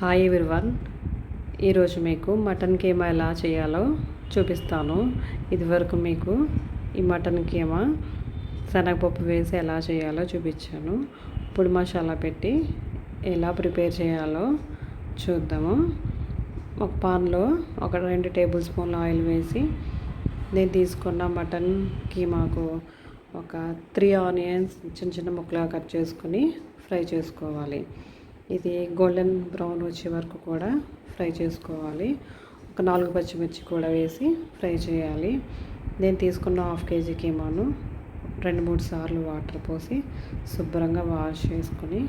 Hi everyone ఈరోజు మీకు mutton keema ఎలా చేయాలో చూపిస్తాను. ఇదివరకు మీకు ఈ మటన్ కీమా శనగపప్పు వేసి ఎలా చేయాలో చూపించాను. పొడి మసాలా పెట్టి ఎలా ప్రిపేర్ చేయాలో చూద్దాము. ఒక పాన్లో ఒక రెండు టేబుల్ స్పూన్ల ఆయిల్ వేసి నేను తీసుకున్న మటన్ కీమాకు ఒక త్రీ ఆనియన్స్ చిన్న చిన్న ముక్కలుగా కట్ చేసుకొని ఫ్రై చేసుకోవాలి. ఇది గోల్డెన్ బ్రౌన్ వచ్చే వరకు కూడా ఫ్రై చేసుకోవాలి. ఒక నాలుగు పచ్చిమిర్చి కూడా వేసి ఫ్రై చేయాలి. నేను తీసుకున్న హాఫ్ కేజీ కీమాను రెండు మూడు సార్లు వాటర్ పోసి శుభ్రంగా వాష్ చేసుకొని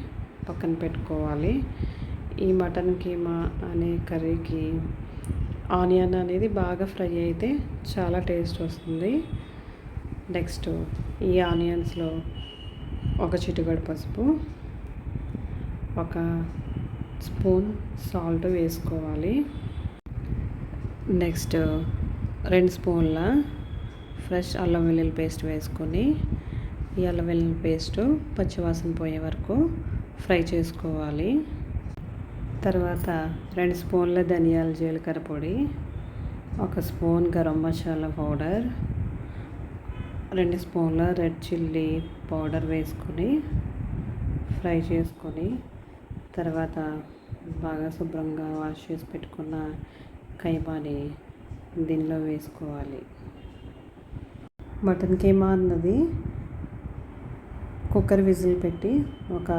పక్కన పెట్టుకోవాలి. ఈ మటన్ కీమా అనే కర్రీకి ఆనియన్ అనేది బాగా ఫ్రై అయితే చాలా టేస్ట్ వస్తుంది. నెక్స్ట్ ఈ ఆనియన్స్లో ఒక చిటికడు పసుపు ఒక స్పూన్ సాల్ట్ వేసుకోవాలి. నెక్స్ట్ రెండు స్పూన్ల ఫ్రెష్ అల్లం వెల్లుల్లి పేస్ట్ వేసుకొని ఈ అల్లం వెల్లుల్లి పేస్ట్ పచ్చివాసన పోయే వరకు ఫ్రై చేసుకోవాలి. తర్వాత రెండు స్పూన్ల ధనియాల జీలకర్ర పొడి ఒక స్పూన్ గరం మసాలా పౌడర్ రెండు స్పూన్ల రెడ్ చిల్లీ పౌడర్ వేసుకొని ఫ్రై చేసుకొని తర్వాత బాగా శుభ్రంగా వాష్ చేసి పెట్టుకున్న కైమాని దీనిలో వేసుకోవాలి. మటన్ కీమా అన్నది కుక్కర్ విజిల్ పెట్టి ఒక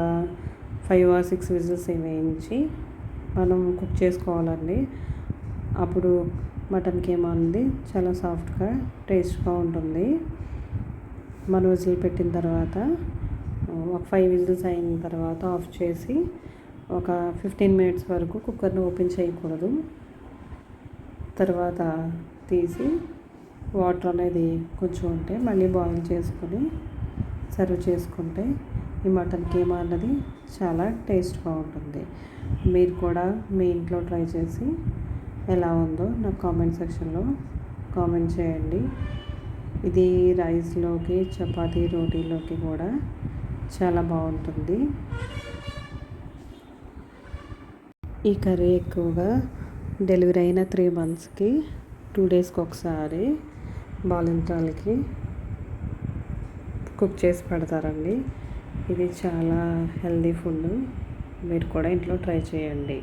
ఫైవ్ ఆర్ సిక్స్ విజిల్స్ వేయించి మనం కుక్ చేసుకోవాలండి. అప్పుడు మటన్ కీమా అనేది చాలా సాఫ్ట్గా టేస్ట్గా ఉంటుంది. మనం విజిల్ పెట్టిన తర్వాత ఒక ఫైవ్ విజిల్స్ అయిన తర్వాత ఆఫ్ చేసి ఒక ఫిఫ్టీన్ మినిట్స్ వరకు కుక్కర్ని ఓపెన్ చేయకూడదు. తర్వాత తీసి వాటర్ అనేది కొంచెం ఉంటే మళ్ళీ బాయిల్ చేసుకొని సర్వ్ చేసుకుంటే ఈ మటన్ కీమా అన్నది చాలా టేస్ట్గా ఉంటుంది. మీరు కూడా మీ ఇంట్లో ట్రై చేసి ఎలా ఉందో నాకు కామెంట్ సెక్షన్లో కామెంట్ చేయండి. ఇది రైస్లోకి చపాతీ రోటీలోకి కూడా చాలా బాగుంటుంది. ఈ కర్రీ ఎక్కువగా డెలివరీ అయిన త్రీ మంత్స్కి టూ డేస్కి ఒకసారి బాలింతాలకి కుక్ చేసి పెడతారండి. ఇది చాలా హెల్దీ ఫుడ్ మీరు కూడా ఇంట్లో ట్రై చేయండి.